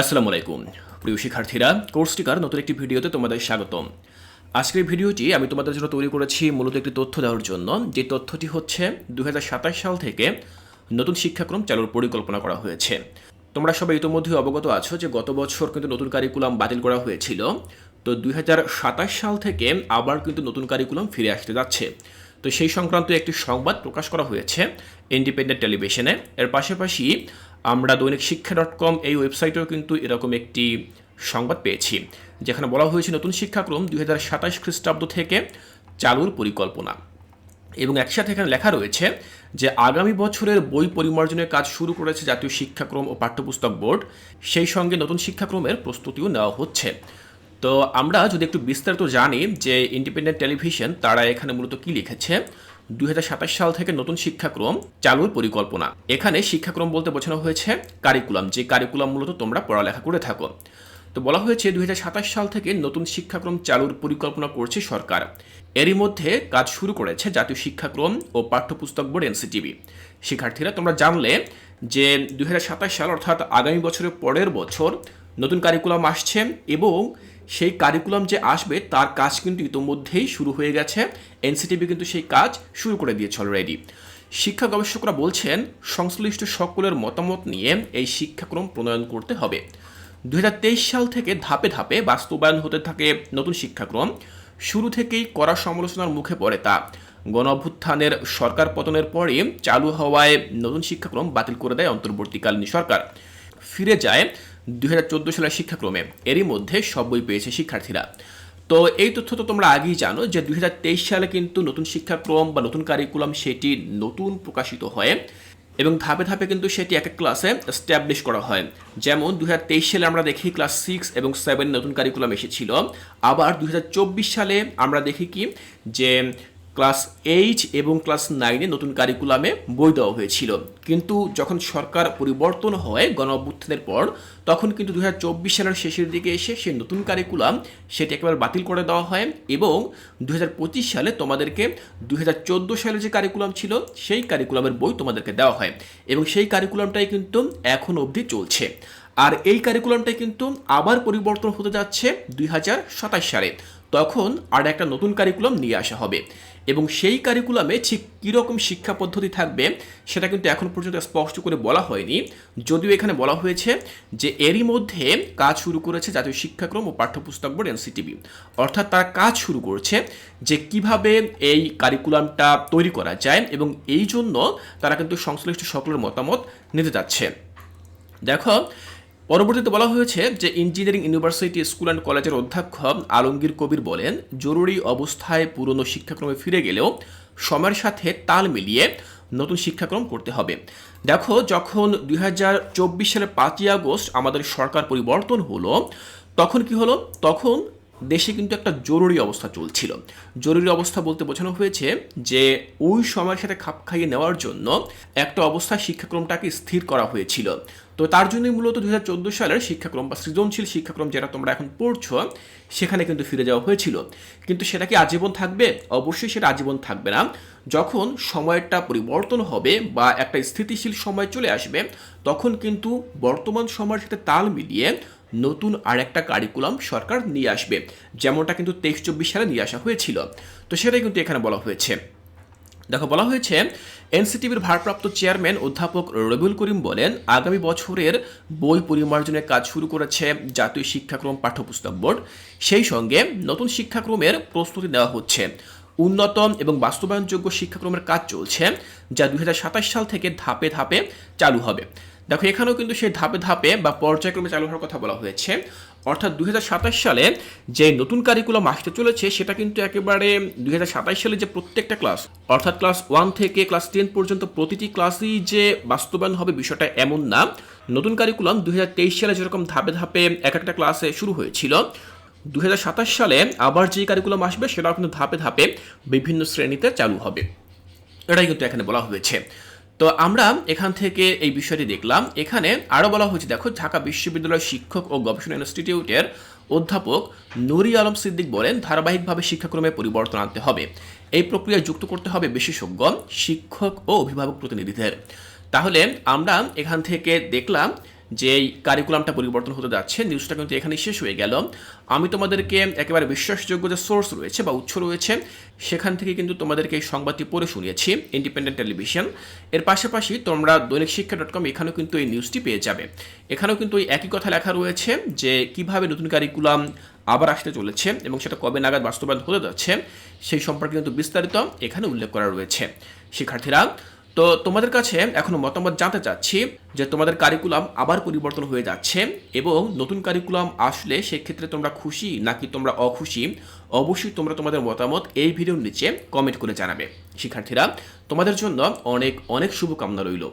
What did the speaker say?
আসসালামু আলাইকুম। প্রিয় শিক্ষার্থীরা, কোর্স টিকার নতুন একটি ভিডিওতে তোমাদের স্বাগতম। আজকের ভিডিওটি আমি তোমাদের জন্য তৈরি করেছি মূলত একটি তথ্য দেওয়ার জন্য। যে তথ্যটি হচ্ছে দু হাজার সাতাশ সাল থেকে নতুন শিক্ষাক্রম চালুর পরিকল্পনা করা হয়েছে। তোমরা সবাই ইতিমধ্যে অবগত আছো যে গত বছর কিন্তু নতুন কারিকুলাম বাতিল করা হয়েছিল। তো দুই হাজার সাতাশ সাল থেকে আবার কিন্তু নতুন কারিকুলাম ফিরে আসতে যাচ্ছে। তো সেই সংক্রান্ত একটি সংবাদ প্রকাশ করা হয়েছে, ইন্ডিপেন্ডেন্ট টেলিভিশনে। এর পাশাপাশি আমরা দৈনিক শিক্ষা ডট কম এই ওয়েবসাইটেও কিন্তু এরকম একটি সংবাদ পেয়েছি, যেখানে বলা হয়েছে নতুন শিক্ষাক্রম দুই হাজার সাতাশ খ্রিস্টাব্দ থেকে চালুর পরিকল্পনা। এবং একসাথে এখানে লেখা রয়েছে যে আগামী বছরের বই পরিমার্জনের কাজ শুরু করেছে জাতীয় শিক্ষাক্রম ও পাঠ্যপুস্তক বোর্ড। সেই সঙ্গে নতুন শিক্ষাক্রমের প্রস্তুতিও নেওয়া হচ্ছে। তো আমরা যদি একটু বিস্তারিত জানি যে ইন্ডিপেন্ডেন্ট টেলিভিশন তারা এখানে মূলত কি লিখেছে দুই সাল থেকে নতুন শিক্ষাক্রম চালুর পরিকল্পনা। এখানে শিক্ষাক্রম বলতে বোঝানো হয়েছে কারিকুলাম যে কারিকুলাম মূলত তোমরা পড়ালেখা করে থাকো। তো বলা হয়েছে দুই সাল থেকে নতুন শিক্ষাক্রম চালুর পরিকল্পনা করছে সরকার। এরই মধ্যে কাজ শুরু করেছে জাতীয় শিক্ষাক্রম ও পাঠ্যপুস্তক বোর্ড এনসিটিভি। শিক্ষার্থীরা তোমরা জানলে যে দুই হাজার সাতাশ সাল অর্থাৎ আগামী বছরের পরের বছর নতুন কারিকুলাম আসছে এবং সেই কারিকুলাম যে আসবে, তার কাজ কিন্তু ইতোমধ্যেই শুরু হয়ে গেছে। এনসিটিভি কিন্তু সেই কাজ শুরু করে দিয়েছে অলরেডি শিক্ষা গবেষকরা বলছেন, সংশ্লিষ্ট সকলের মতামত নিয়ে এই শিক্ষাক্রম প্রণয়ন করতে হবে। দু হাজার তেইশ সাল থেকে ধাপে ধাপে বাস্তবায়ন হতে থাকে নতুন শিক্ষাক্রম। শুরু থেকেই কড়া সমালোচনার মুখে পড়ে তা। গণ অভ্যুত্থানের সরকার পতনের পরে চালু হওয়ায় নতুন শিক্ষাক্রম বাতিল করে দেয় অন্তর্বর্তীকালীন সরকার। ফিরে যায় দুই হাজার চোদ্দ সালের শিক্ষাক্রমে এরই মধ্যে সব বই পেয়েছে শিক্ষার্থীরা। তো এই তথ্য তো তোমরা আগেই জানো যে দুই হাজার তেইশ সালে কিন্তু নতুন শিক্ষাক্রম বা নতুন কারিকুলাম সেটি নতুন প্রকাশিত হয় এবং ধাপে ধাপে কিন্তু সেটি এক এক ক্লাসে স্ট্যাবলিশ করা হয়। যেমন দুই হাজার তেইশ সালে আমরা দেখি ক্লাস সিক্স এবং সেভেন নতুন কারিকুলাম এসেছিল। আবার দু হাজার চব্বিশ সালে আমরা দেখি কি যে ক্লাস এইট এবং ক্লাস নাইনে নতুন কারিকুলামে বই দেওয়া হয়েছিল। কিন্তু যখন সরকার পরিবর্তন হয় গণ অভ্যুত্থানের পর, তখন কিন্তু দু হাজার চব্বিশ সালের শেষের দিকে এসে সেই নতুন কারিকুলাম সেটি একেবারে বাতিল করে দেওয়া হয় এবং দু হাজার পঁচিশ সালে তোমাদেরকে দুই হাজার চোদ্দ সালে যে কারিকুলাম ছিল, সেই কারিকুলামের বই তোমাদেরকে দেওয়া হয় এবং সেই কারিকুলামটাই কিন্তু এখন অবধি চলছে। আর এই কারিকুলামটাই কিন্তু আবার পরিবর্তন হতে যাচ্ছে দুই হাজার সাতাশ সালে। তখন আর একটা নতুন কারিকুলাম নিয়ে আসা হবে। এবং সেই কারিকুলামে ঠিক কীরকম শিক্ষা পদ্ধতি থাকবে, সেটা কিন্তু এখন পর্যন্ত স্পষ্ট করে বলা হয়নি। যদিও এখানে বলা হয়েছে যে এরই মধ্যে কাজ শুরু করেছে জাতীয় শিক্ষাক্রম ও পাঠ্যপুস্তক বোর্ড এনসিটিভি অর্থাৎ তারা কাজ শুরু করছে যে কীভাবে এই কারিকুলামটা তৈরি করা যায় এবং এই জন্য তারা কিন্তু সংশ্লিষ্ট সকলের মতামত নিতে যাচ্ছে। দেখো পরবর্তীতে বলা হয়েছে যে ইঞ্জিনিয়ারিং ইউনিভার্সিটি স্কুল অ্যান্ড কলেজের অধ্যক্ষ আলমগীর কবির বলেন, জরুরি অবস্থায় পুরনো শিক্ষাক্রমে ফিরে গেলেও সময়ের সাথে তাল মিলিয়ে নতুন শিক্ষাক্রম করতে হবে। দেখো, যখন দুই হাজার চব্বিশ সালের পাঁচই আগস্ট আমাদের সরকার পরিবর্তন হলো, তখন কি হলো? তখন দেশে কিন্তু একটা জরুরি অবস্থা চলছিল। জরুরি অবস্থা বলতে বোঝানো হয়েছে যে, ওই সময়ের সাথে খাপ খাইয়ে নেওয়ার জন্য একটা অবস্থা শিক্ষাক্রমটাকে স্থির করা হয়েছিল। তো তার জন্যই মূলত দুহাজার চোদ্দ সালের শিক্ষাক্রম বা সৃজনশীল শিক্ষাক্রম যেটা তোমরা এখন পড়ছো, সেখানে কিন্তু ফিরে যাওয়া হয়েছিল। কিন্তু সেটা কি আজীবন থাকবে? অবশ্যই সেটা আজীবন থাকবে না। যখন সময়টা পরিবর্তন হবে বা একটা স্থিতিশীল সময় চলে আসবে, তখন কিন্তু বর্তমান সময়ের সাথে তাল মিলিয়ে নতুন আর একটা কারিকুলাম সরকার নিয়ে আসবে, যেমনটা কিন্তু তেইশ চব্বিশ সালে নিয়ে আসা হয়েছিল। তো সেটাই কিন্তু এখানে বলা হয়েছে। দেখো, বলা হয়েছে, এনসিটিভির ভারপ্রাপ্ত চেয়ারম্যান অধ্যাপক রবিউল করিম বলেন, আগামী বছরের বই পরিমার্জনের কাজ শুরু করেছে জাতীয় শিক্ষাক্রম পাঠ্যপুস্তক বোর্ড। সেই সঙ্গে নতুন শিক্ষাক্রমের প্রস্তুতি নেওয়া হচ্ছে। উন্নত এবং বাস্তবায়নযোগ্য শিক্ষাক্রমের কাজ চলছে, যা দুই হাজার সাতাশ সাল থেকে ধাপে ধাপে চালু হবে। দেখো, এখানেও কিন্তু সেই ধাপে ধাপে বা পর্যায়ক্রমে চালু হওয়ার কথা বলা হয়েছে। অর্থাৎ দুই হাজার সাতাশ সালে যে নতুন কারিকুলাম আসতে চলেছে, সেটা কিন্তু একেবারে দুই হাজার সাতাশ সালে যে প্রত্যেকটা ক্লাস অর্থাৎ ক্লাস ওয়ান থেকে ক্লাস টেন পর্যন্ত প্রতিটি ক্লাসই যে বাস্তবায়ন হবে বিষয়টা এমন না। নতুন কারিকুলাম দুই হাজার তেইশ সালে যেরকম ধাপে ধাপে এক একটা ক্লাসে শুরু হয়েছিল, দুই হাজার সাতাশ সালে আবার যে কারিকুলাম আসবে, সেটাও কিন্তু ধাপে ধাপে বিভিন্ন শ্রেণীতে চালু হবে। এটাই কিন্তু এখানে বলা হয়েছে। তো আমরা এখান থেকে এই বিষয়টি দেখলাম। এখানে আরও বলা হয়েছে, দেখো, ঢাকা বিশ্ববিদ্যালয় শিক্ষক ও গবেষণা ইনস্টিটিউটের অধ্যাপক নুরি আলম সিদ্দিক বলেন, ধারাবাহিকভাবে শিক্ষাক্রমে পরিবর্তন আনতে হবে। এই প্রক্রিয়ায় যুক্ত করতে হবে বিশেষজ্ঞ, শিক্ষক ও অভিভাবক প্রতিনিধিদের। তাহলে আমরা এখান থেকে দেখলাম যে কারিকুলামটা পরিবর্তন হতে যাচ্ছে নিউজটা কিন্তু এখানে শেষ হয়ে গেল। আমি তোমাদেরকে একেবারে বিশ্বাসযোগ্য যে সোর্স রয়েছে বা উৎস রয়েছে, সেখান থেকে কিন্তু তোমাদেরকে এই সংবাদটি পড়ে শুনিয়েছি ইন্ডিপেন্ডেন্ট টেলিভিশন এর পাশাপাশি তোমরা দৈনিক শিক্ষা ডট কম এখানেও কিন্তু এই নিউজটি পেয়ে যাবে। এখানেও কিন্তু ওই একই কথা লেখা রয়েছে যে, কীভাবে নতুন কারিকুলাম আবার আসতে চলেছে এবং সেটা কবে নাগাদ বাস্তবায়ন হতে যাচ্ছে, সেই সম্পর্কে কিন্তু বিস্তারিত এখানে উল্লেখ করা রয়েছে। শিক্ষার্থীরা তো তোমাদের কাছে এখনও মতামত জানতে চাচ্ছি যে তোমাদের কারিকুলাম আবার পরিবর্তন হয়ে যাচ্ছে এবং নতুন কারিকুলাম আসলে সেক্ষেত্রে তোমরা খুশি নাকি তোমরা অখুশি? অবশ্যই তোমরা তোমাদের মতামত এই ভিডিওর নিচে কমেন্ট করে জানাবে। শিক্ষার্থীরা, তোমাদের জন্য অনেক অনেক শুভকামনা রইল।